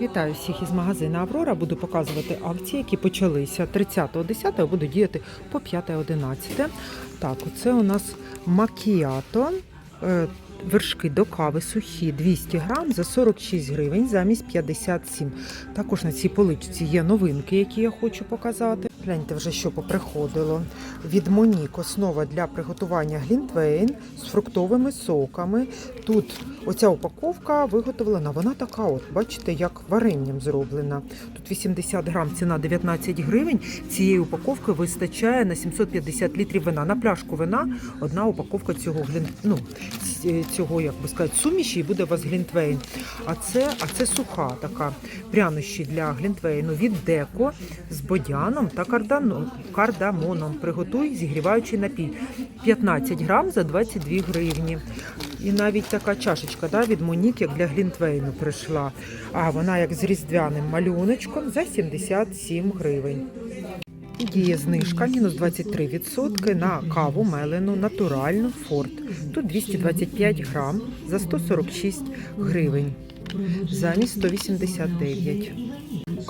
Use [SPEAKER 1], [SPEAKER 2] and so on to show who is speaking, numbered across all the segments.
[SPEAKER 1] Вітаю всіх із магазину Аврора. Буду показувати акції, які почалися 30.10, буду діяти по 5.11. Так, оце у нас макіато. е, Вершки до кави сухі 200 грам за 46 гривень замість 57. Також на цій поличці є новинки, які я хочу показати. Гляньте вже, що поприходило. Від Монік основа для приготування глінтвейн з фруктовими соками. Тут оця упаковка виготовлена, вона така, от, бачите, як варенням зроблена. Тут 80 грам, ціна 19 гривень. Цієї упаковки вистачає на 750 літрів вина. На пляшку вина одна упаковка цього ну, цього, як би сказати, суміші і буде у вас глінтвейн. А це, а це суха така прянощі для глінтвейну від деко з бодяном та кардамоном. Приготуй зігріваючий напій. 15 грам за 22 гривні. І навіть така чашечка да, від Монік, як для глінтвейну прийшла. А вона як з різдвяним малюночком за 77 гривень. Діє знижка мінус 23% на каву мелену натуральну форт. Тут 225 грам за 146 гривень замість 189.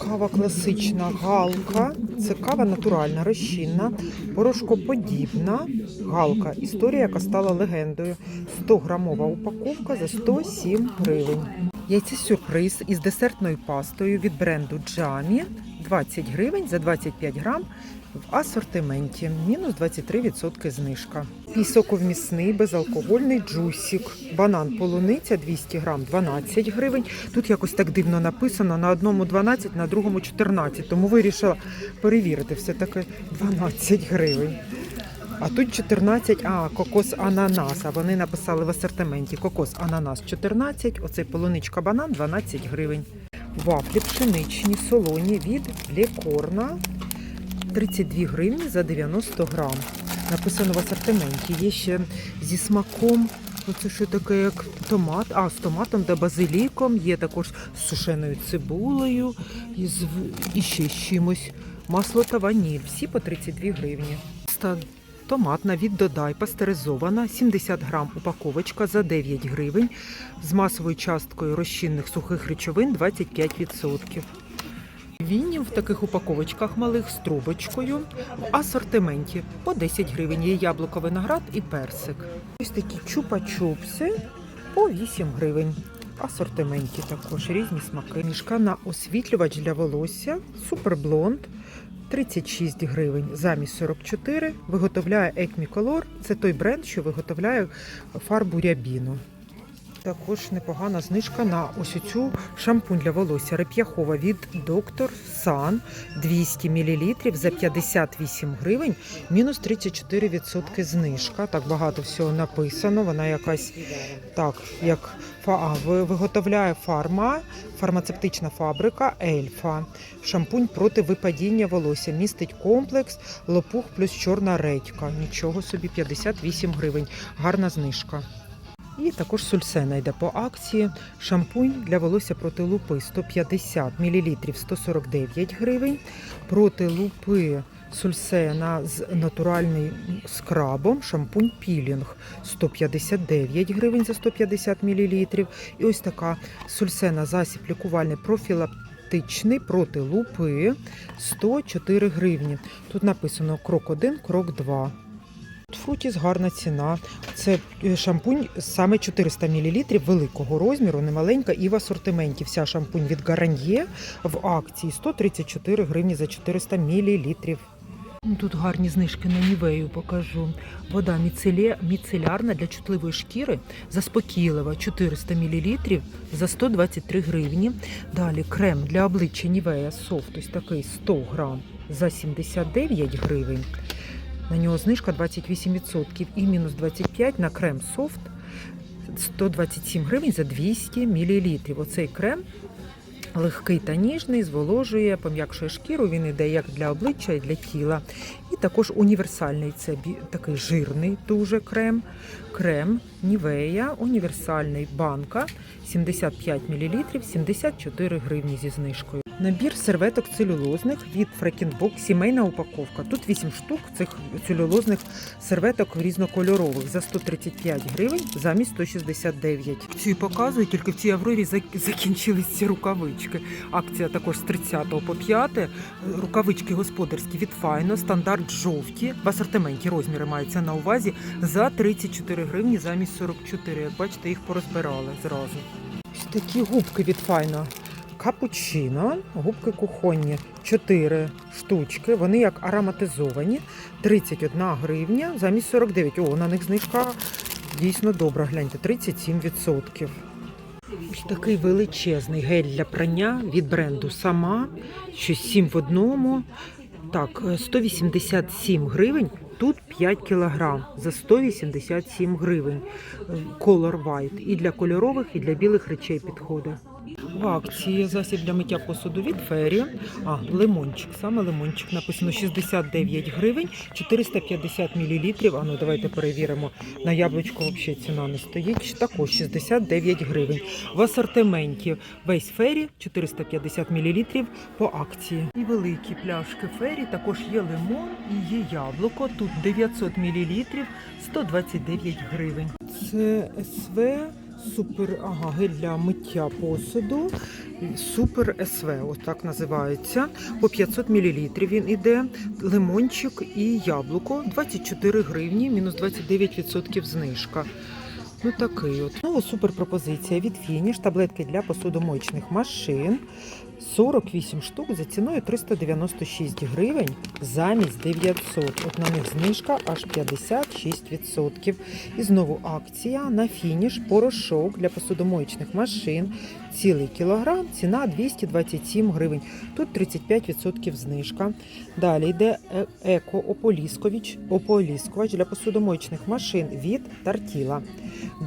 [SPEAKER 1] Кава класична галка. Це кава натуральна, розчинна, порошкоподібна галка. Історія, яка стала легендою. 100 грамова упаковка за 107 гривень. Яйце сюрприз із десертною пастою від бренду Джамі 20 гривень за 25 грам в асортименті. Мінус 23% знижка. І соковмісний безалкогольний джусік. Банан полуниця 200 грам 12 гривень. Тут якось так дивно написано на одному 12, на другому 14. Тому вирішила перевірити все таки 12 гривень. А тут 14, а кокос ананас. А вони написали в асортименті кокос ананас 14, оцей полуничка банан 12 гривень. Вафлі пшеничні, солоні від Лекорна 32 гривні за 90 грам. Написано в асортименті. Є ще зі смаком. Оце що таке, як томат, а з томатом та базиліком, є також з сушеною цибулею і, з, і ще з чимось. Масло та ваніль. Всі по 32 гривні. Томатна від Додай пастеризована, 70 грам упаковочка за 9 гривень з масовою часткою розчинних сухих речовин 25%. Вінів в таких упаковочках малих з трубочкою в асортименті по 10 гривень. Є яблуко, виноград і персик. Ось такі чупа-чупси по 8 гривень. Асортименті також різні смаки. Мішка на освітлювач для волосся Суперблонд 36 гривень замість 44. Виготовляє Екміколор. Це той бренд, що виготовляє фарбу рябіну. Також непогана знижка на ось цю шампунь для волосся Реп'яхова від Доктор Сан 200 мл за 58 гривень, мінус 34% знижка. Так багато всього написано. Вона якась так, як а, виготовляє фарма, фармацевтична фабрика Ельфа. Шампунь проти випадіння волосся. Містить комплекс, лопух плюс чорна редька. Нічого собі 58 гривень. Гарна знижка. І також сульсена йде по акції. Шампунь для волосся проти лупи 150 мл 149 гривень. Проти лупи сульсена з натуральним скрабом, шампунь пілінг 159 гривень за 150 мл. І ось така сульсена засіб лікувальний профілактичний проти лупи 104 гривні. Тут написано крок 1, крок 2. Фрутіс гарна ціна. Це е, шампунь саме 400 мл великого розміру, немаленька, і в асортименті вся шампунь від Гараньє в акції 134 гривні за 400 мл. Ну, Тут гарні знижки на нівею покажу. Вода міцелярна для чутливої шкіри, заспокійлива 400 мл за 123 гривні. Далі крем для обличчя Нівея софт, ось такий 100 грам за 79 гривень. На нього знижка 28% і мінус 25 на крем софт 127 гривень за 200 мл. Оцей крем легкий та ніжний, зволожує, пом'якшує шкіру. Він іде як для обличчя, і для тіла. І також універсальний це такий жирний дуже крем. Крем Нівея, універсальний банка 75 мл, 74 гривні зі знижкою. Набір серветок целюлозних від Фрекінбок, сімейна упаковка. Тут 8 штук цих целюлозних серветок різнокольорових за 135 гривень замість 169. Цю і показую, тільки в цій Аврорі зак- закінчились ці рукавички. Акція також з 30 по 5. Рукавички господарські від Файно, стандарт жовті. В асортименті розміри маються на увазі за 34 гривні замість 44. Як бачите, їх порозбирали зразу. Ось такі губки від Файно. Капучино, губки кухонні, 4 штучки. Вони як ароматизовані, 31 гривня замість 49. О, на них знижка дійсно добра. Гляньте, 37%. Ось такий величезний гель для прання від бренду Сама. Що 7 в одному. Так, е, 187 гривень. Тут 5 кілограм за 187 гривень. Color White. І для кольорових, і для білих речей підходить. В акції засіб для миття посуду від Фері. А, лимончик. Саме лимончик написано 69 гривень, 450 мл. А ну давайте перевіримо. На яблучко взагалі ціна не стоїть. Також 69 гривень. В асортименті весь Фері 450 мл по акції. І великі пляшки Фері. Також є лимон і є яблуко. Тут 900 мл, 129 гривень. Це СВ Супер, ага, гель для миття посуду. Супер СВ, ось так називається. По 500 мл він іде. Лимончик і яблуко 24 гривні, мінус 29% знижка. Ну такий от. Ну, супер пропозиція від Фініш. Таблетки для посудомоїчних машин. 48 штук за ціною 396 гривень замість 900. От на них знижка аж 56%. І знову акція на фініш порошок для посудомоїчних машин. Цілий кілограм, ціна 227 гривень. Тут 35% знижка. Далі йде е- еко-ополіскович ополіскувач для посудомоїчних машин від Тартіла.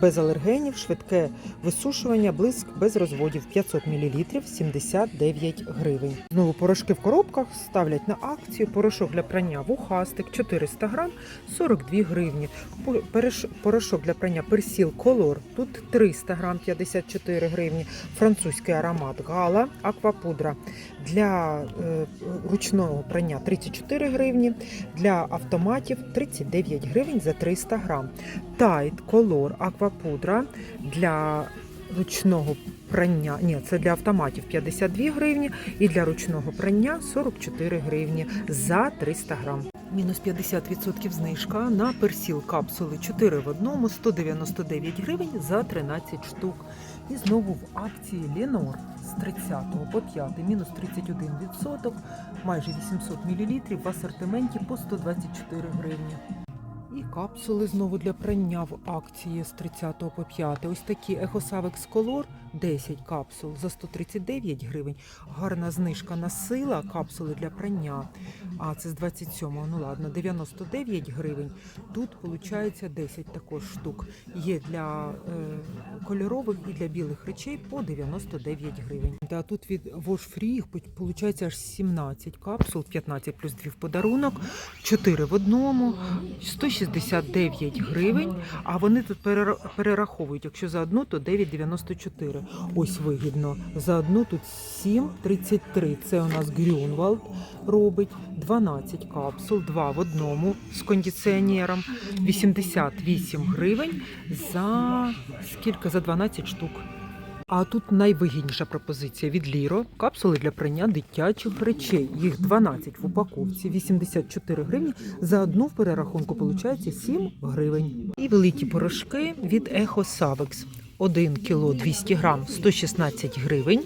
[SPEAKER 1] Без алергенів, швидке висушування, блиск без розводів 500 мл 79 гривень. Знову порошки в коробках ставлять на акцію. Порошок для прання вухастик 400 грам 42 гривні. По- Порошок для прання персіл колор тут 300 грам 54 гривні. Французький аромат гала, аквапудра для е, ручного прання 34 гривні, для автоматів 39 гривень за 300 грам. Тайт колор аквапудра для ручного прання. Ні, це для автоматів 52 гривні і для ручного прання 44 гривні за 300 грам. Мінус 50% знижка на персіл капсули 4 в одному 199 гривень за 13 штук. І знову в акції Ленор з 30 по 5 мінус 31%, майже 800 мл в асортименті по 124 гривні. Капсули знову для прання в акції з 30 по 5. Ось такі Ехосавекс Color 10 капсул за 139 гривень. Гарна знижка на сила капсули для прання. А це з 27-го, ну ладно, 99 гривень. Тут виходить 10 також штук. Є для е, кольорових і для білих речей по 99 гривень. Та тут від Wash Free виходить аж 17 капсул, 15 плюс 2 в подарунок, 4 в одному, 169 гривень. А вони тут перераховують. Якщо за одну, то 9,94. Ось вигідно. За одну тут 7,33. Це у нас Грюнвалд робить 12 капсул, 2 в одному з кондиціонером, 88 гривень за скільки? За 12 штук. А тут найвигідніша пропозиція від Ліро. Капсули для прання дитячих речей. Їх 12 в упаковці, 84 гривні. За одну в перерахунку виходить 7 гривень. І великі порошки від Ехо Савекс. 1 кіло 200 грам 116 гривень.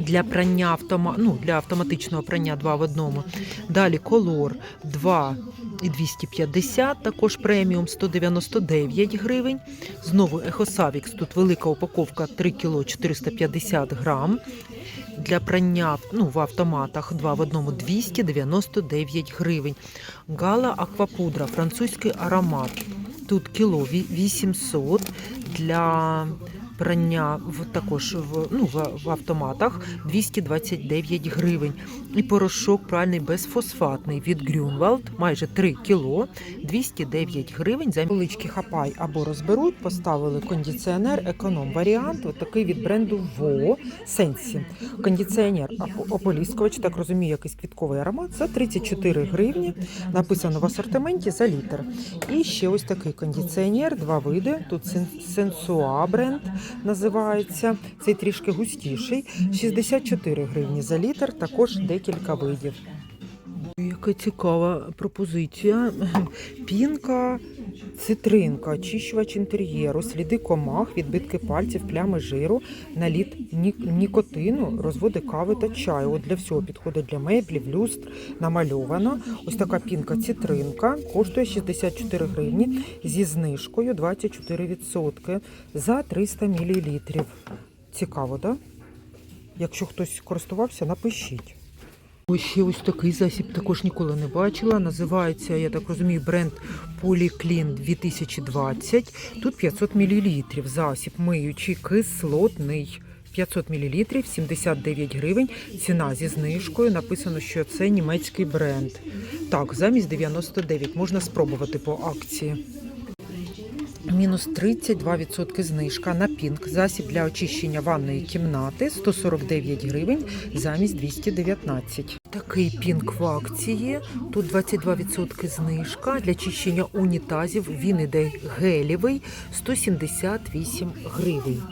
[SPEAKER 1] Для прання автома... ну, для автоматичного прання 2 в одному. Далі колор 2 і 250, також преміум 199 гривень. Знову Ехосавікс, тут велика упаковка 3 кг 450 грам. Для прання ну, в автоматах 2 в одному 299 гривень. Гала Аквапудра, французький аромат. Тут кіло 800 для прання в також в, ну, в, автоматах 229 гривень. І порошок пральний безфосфатний від Grünwald майже 3 кіло 209 гривень. За полички хапай або розберуть. Поставили кондиціонер економ варіант. От такий від бренду ВО Сенсі. Кондиціонер оп- ополіскувач, так розумію, якийсь квітковий аромат за 34 гривні. Написано в асортименті за літр. І ще ось такий кондиціонер, два види. Тут Сен- Сенсуа бренд називається. Цей трішки густіший. 64 гривні за літр, також декілька видів. Яка цікава пропозиція. Пінка, цитринка, очищувач інтер'єру, сліди комах, відбитки пальців, плями жиру, наліт ні- нікотину, розводи кави та чаю. От для всього підходить для меблів, люстр, намальовано. Ось така пінка цитринка коштує 64 гривні зі знижкою 24% за 300 мл. Цікаво, так? Да? Якщо хтось користувався, напишіть. Ось ще ось такий засіб також ніколи не бачила. Називається, я так розумію, бренд Polyclean 2020. Тут 500 мл. Засіб миючий кислотний. 500 мл, 79 гривень. Ціна зі знижкою. Написано, що це німецький бренд. Так, замість 99. Можна спробувати по акції. Мінус 32% знижка на пінк. Засіб для очищення ванної кімнати 149 гривень замість 219. Такий пінк в акції. Тут 22% знижка для чищення унітазів. Він іде гелєвий 178 гривень.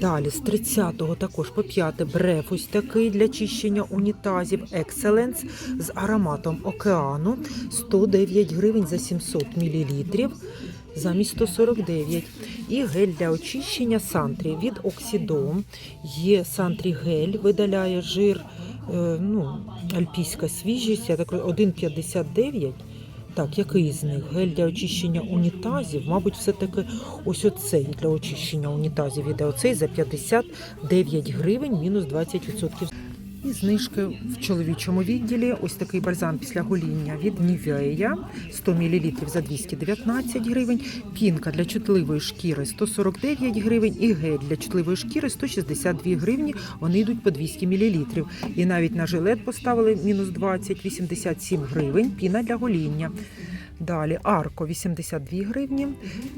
[SPEAKER 1] Далі з 30-го також по 5 бреф ось такий для чищення унітазів Excellence з ароматом океану 109 гривень за 700 мл замість 149. І гель для очищення сантрі від Оксідом. Є сантрі гель, видаляє жир, е, ну, альпійська свіжість, я так 1,59. Так, який з них? Гель для очищення унітазів. Мабуть, все-таки ось оцей для очищення унітазів іде. Оцей за 59 гривень, мінус 20%. І знижки в чоловічому відділі. Ось такий бальзам після гоління від Nivea 100 мл за 219 гривень. Пінка для чутливої шкіри 149 гривень і гель для чутливої шкіри 162 гривні. Вони йдуть по 200 мл. І навіть на жилет поставили мінус 20, 87 гривень. Піна для гоління. Далі арко 82 гривні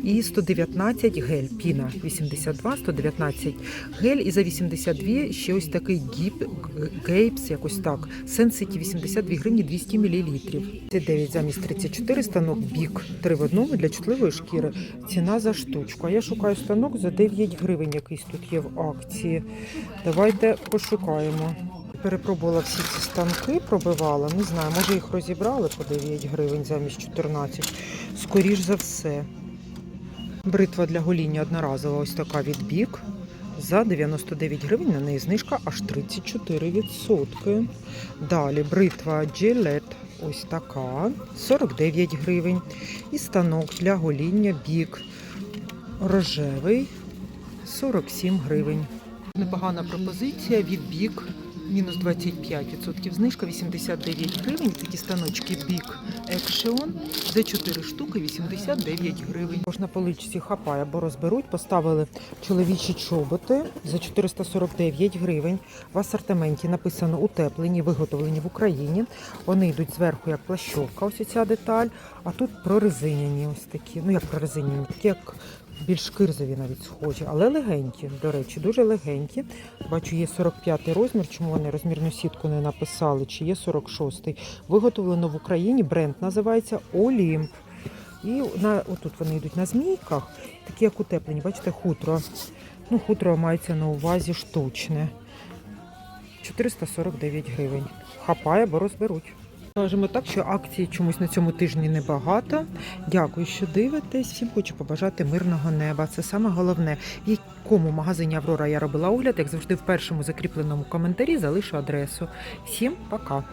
[SPEAKER 1] і 119 гель. Піна 82, 119 гель. І за 82 ще ось такий гіп, гейпс, якось так. Сенситі 82 гривні 200 мл. Це 9 замість 34 станок бік 3 в одному для чутливої шкіри. Ціна за штучку. А я шукаю станок за 9 гривень, якийсь тут є в акції. Давайте пошукаємо. Перепробувала всі ці станки, пробивала. Не знаю, може їх розібрали по 9 гривень замість 14. Скоріш за все. Бритва для гоління одноразова, ось така від бік. За 99 гривень на неї знижка аж 34%. Далі бритва Gillette, ось така, 49 гривень. І станок для гоління бік рожевий 47 гривень. Непогана пропозиція від бік. Мінус 25% знижка 89 гривень. Такі станочки Big Action за 4 штуки 89 гривень. Можна поличці хапай або розберуть. Поставили чоловічі чоботи за 449 гривень. В асортименті написано утеплені, виготовлені в Україні. Вони йдуть зверху як плащовка, ось ця деталь. А тут прорезиняні ось такі. Ну як прорезиняні, такі як більш кирзові навіть схожі, але легенькі, до речі, дуже легенькі. Бачу, є 45 розмір, чому вони розмірну сітку не написали, чи є 46-й. Виготовлено в Україні, бренд називається Олімп. І на, отут вони йдуть на змійках, такі як утеплені, бачите, хутро. Ну, хутро мається на увазі штучне. 449 гривень. Хапає, бо розберуть. Скажемо так, що акцій чомусь на цьому тижні небагато. Дякую, що дивитесь. Всім хочу побажати мирного неба. Це саме головне. В якому магазині Аврора я робила огляд, як завжди, в першому закріпленому коментарі залишу адресу. Всім пока!